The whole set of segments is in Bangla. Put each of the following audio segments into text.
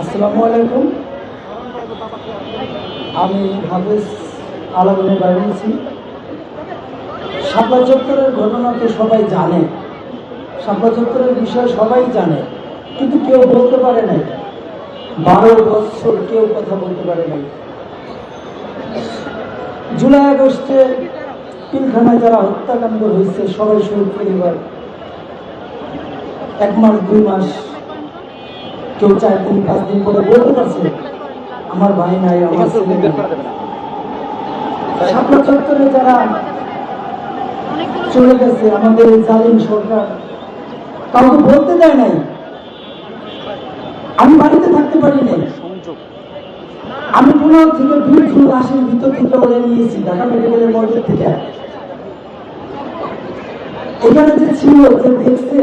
আসসালামু আলাইকুম। আমি হাফেজ আলমনে বাড়িয়েছি শাপলা চত্বরের ঘটনা তো সবাই জানে। শাপলা চত্বরের বিষয়ে সবাই জানে, কিন্তু কেউ বলতে পারে নাই। বারো বছর কেউ কথা বলতে পারে নাই। জুলাই আগস্টে পিলখানায় যারা হত্যাকাণ্ড হয়েছে, সবাই শহীদ পরিবার। এক মাস, দুই মাস কেউ চার দিন পাঁচ দিন পরে বলতে পারছে? আমার ভাই নাই আমার চত্বরে যারা চলে গেছে আমাদের জালিম সরকার কাউকে বলতে দেয় নাই। আমি বাড়িতে থাকতে পারি নাই। আমি পুরো থেকে ভিড় ঝুল লাশের ভিতর থেকে ওরে নিয়েছি ঢাকা মেডিকেলের মধ্যে থেকে। এখানে যে ছিল যে দেখছে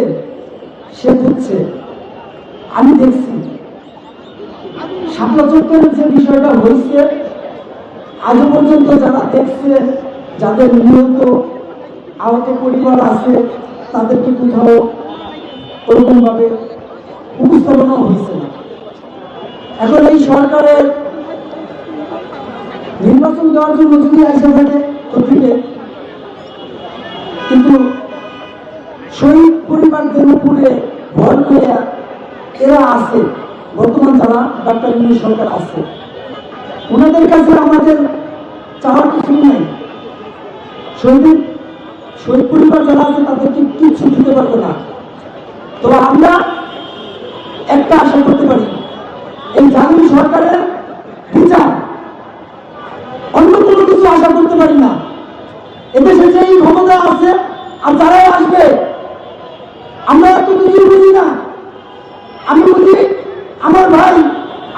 সে বুঝছে। আমি দেখছি। শাপলা যে বিষয়টা হয়েছে, আজও পর্যন্ত যারা দেখছে, যাদের নিহত আহত পরিবার আছে, তাদেরকে কোথাও ওরকম ভাবে উপস্থাপনা হয়েছে না। এখন এই সরকারের নির্বাচন দেওয়ার জন্য যদি আসে থাকে, তো কিন্তু শহীদ পরিবারদের উপরে ভর করে এরা আছে। বর্তমান যারা ডাক্তার ইউনি সরকার আছে। ওনাদের কাছে আমাদের চাওয়ার কিছু নেই। শহীদ শহীদ পরিবার যারা আছে, তাদেরকে কিছু দিতে পারবে না। তো আমরা একটা আশা করতে পারি, এই জাতীয় সরকারের বিচার। অন্য কোনো কিছু আশা করতে পারি না। এদেশে যেই ক্ষমতা আছে, আর যারাই আসবে, আমরা এত কিছু বুঝি না। আমার ভাই,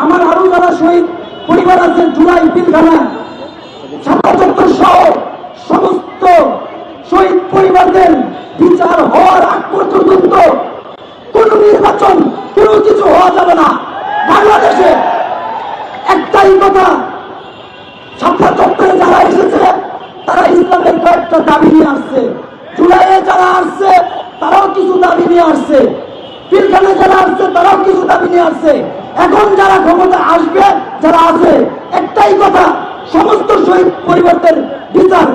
আমার আরও যারা শহীদ পরিবার আছে জুলাই পিলখানা ছাত্র চত্বর সহ সমস্ত শহীদ পরিবারদের বিচার হওয়ার আগ পর্যন্ত কোন নির্বাচন, কোনো কিছু হওয়া যাবে না। বাংলাদেশে একটাই কথা ছাত্র চত্বরে যারা এসেছে, তারা ইসলামের কয়েকটা দাবি নিয়ে আসছে। জুলাইয়ে যারা আসছে, তারাও কিছু দাবি নিয়ে আসছে। পিলখানে যারা আসছে তারাও কিছু দাবি নিয়ে আসছে। এখন যারা ক্ষমতা আসবে, যারা আছে, একটাই কথা, সমস্ত শহীদ পরিবর্তন বিচার।